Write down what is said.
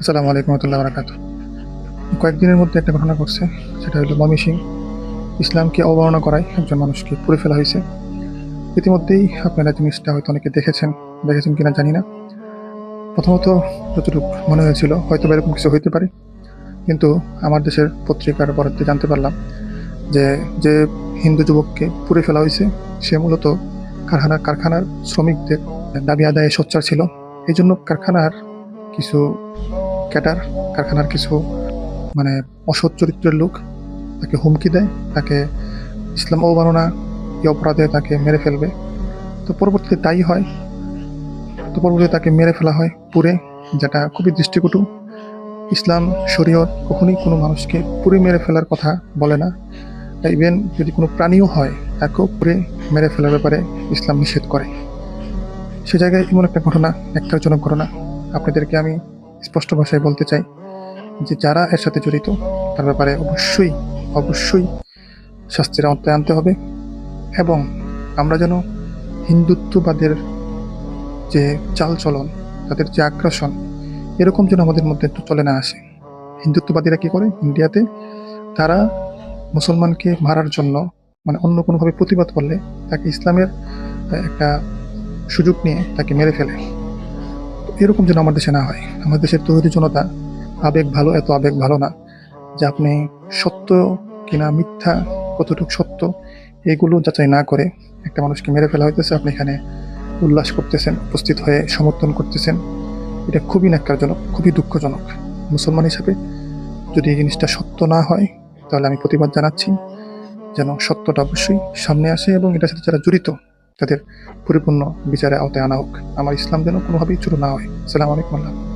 আসসালামু আলাইকুম রহমতুল্লাহ বারাকাত। কয়েকদিনের মধ্যে একটা ঘটনা ঘটছে, সেটা হলো মমি সিং ইসলামকে অবমাননা করায় একজন মানুষকে পুড়ে ফেলা হয়েছে। ইতিমধ্যেই আপনারা জিনিসটা হয়তো অনেকে দেখেছেন দেখেছেন কিনা জানি না। প্রথমত যতটুকু মনে হয়েছিল হয়তো এরকম কিছু হইতে পারে। কিন্তু আমার দেশের পত্রিকার বরাদ্দে জানতে পারলাম যে যে হিন্দু যুবককে পুড়ে ফেলা হয়েছে, সে মূলত কারখানা, কারখানার শ্রমিকদের দাবি আদায়ে সোচ্চার ছিল। এই জন্য কারখানার কিছু ক্যাটার, কারখানার কিছু মানে অসৎ চরিত্রের লোক তাকে হুমকি দেয়, তাকে ইসলাম অবমাননা এই অপরাধে তাকে মেরে ফেলবে। তো পরবর্তীতে তাই হয়। তো পরবর্তীতে তাকে মেরে ফেলা হয় পুরে যেটা খুবই দৃষ্টিকটু। ইসলাম, শরীয়ত কখনোই কোনো মানুষকে পুরে মেরে ফেলার কথা বলে না। তাই ইভেন যদি কোনো প্রাণীও হয়, তাকেও পুরে মেরে ফেলার ব্যাপারে ইসলাম নিষেধ করে। সে জায়গায় এমন একটা ঘটনা একটাজনক ঘটনা। আপনাদেরকে আমি স্পষ্ট ভাষায় বলতে চাই যে যারা এর সাথে জড়িত, তার ব্যাপারে অবশ্যই অবশ্যই শাস্তির আওতায় আনতে হবে এবং আমরা যেন হিন্দুত্ববাদের যে চালচলন, তাদের যে আগ্রাসন, এরকম যেন আমাদের মধ্যে একটু চলে না আসে। হিন্দুত্ববাদীরা কী করে? ইন্ডিয়াতে তারা মুসলমানকে মারার জন্য মানে অন্য কোনোভাবে প্রতিবাদ করলে তাকে ইসলামের একটা সুযোগ নিয়ে তাকে মেরে ফেলে। এরকম যেন আমার দেশে না হয়। আমাদের দেশের তৈরি জনতা আবেগ ভালো, এত আবেগ ভালো না যে আপনি সত্য কিনা মিথ্যা, কতটুকু সত্য, এগুলো যাচাই না করে একটা মানুষকে মেরে ফেলা হইতেছে। আপনি এখানে উল্লাস করতেছেন, উপস্থিত হয়ে সমর্থন করতেছেন। এটা খুবই ন্যাক্কারজনক, খুবই দুঃখজনক। মুসলমান হিসাবে যদি এই জিনিসটা সত্য না হয়, তাহলে আমি প্রতিবাদ জানাচ্ছি যেন সত্যটা অবশ্যই সামনে আসে এবং এটার সাথে যারা জড়িত তাদের পরিপূর্ণ বিচারে আওতায় আনা হোক। আমার ইসলাম যেন কোনোভাবেই চুরু না হয়। সালাম আলাইকুম আল্লাহ।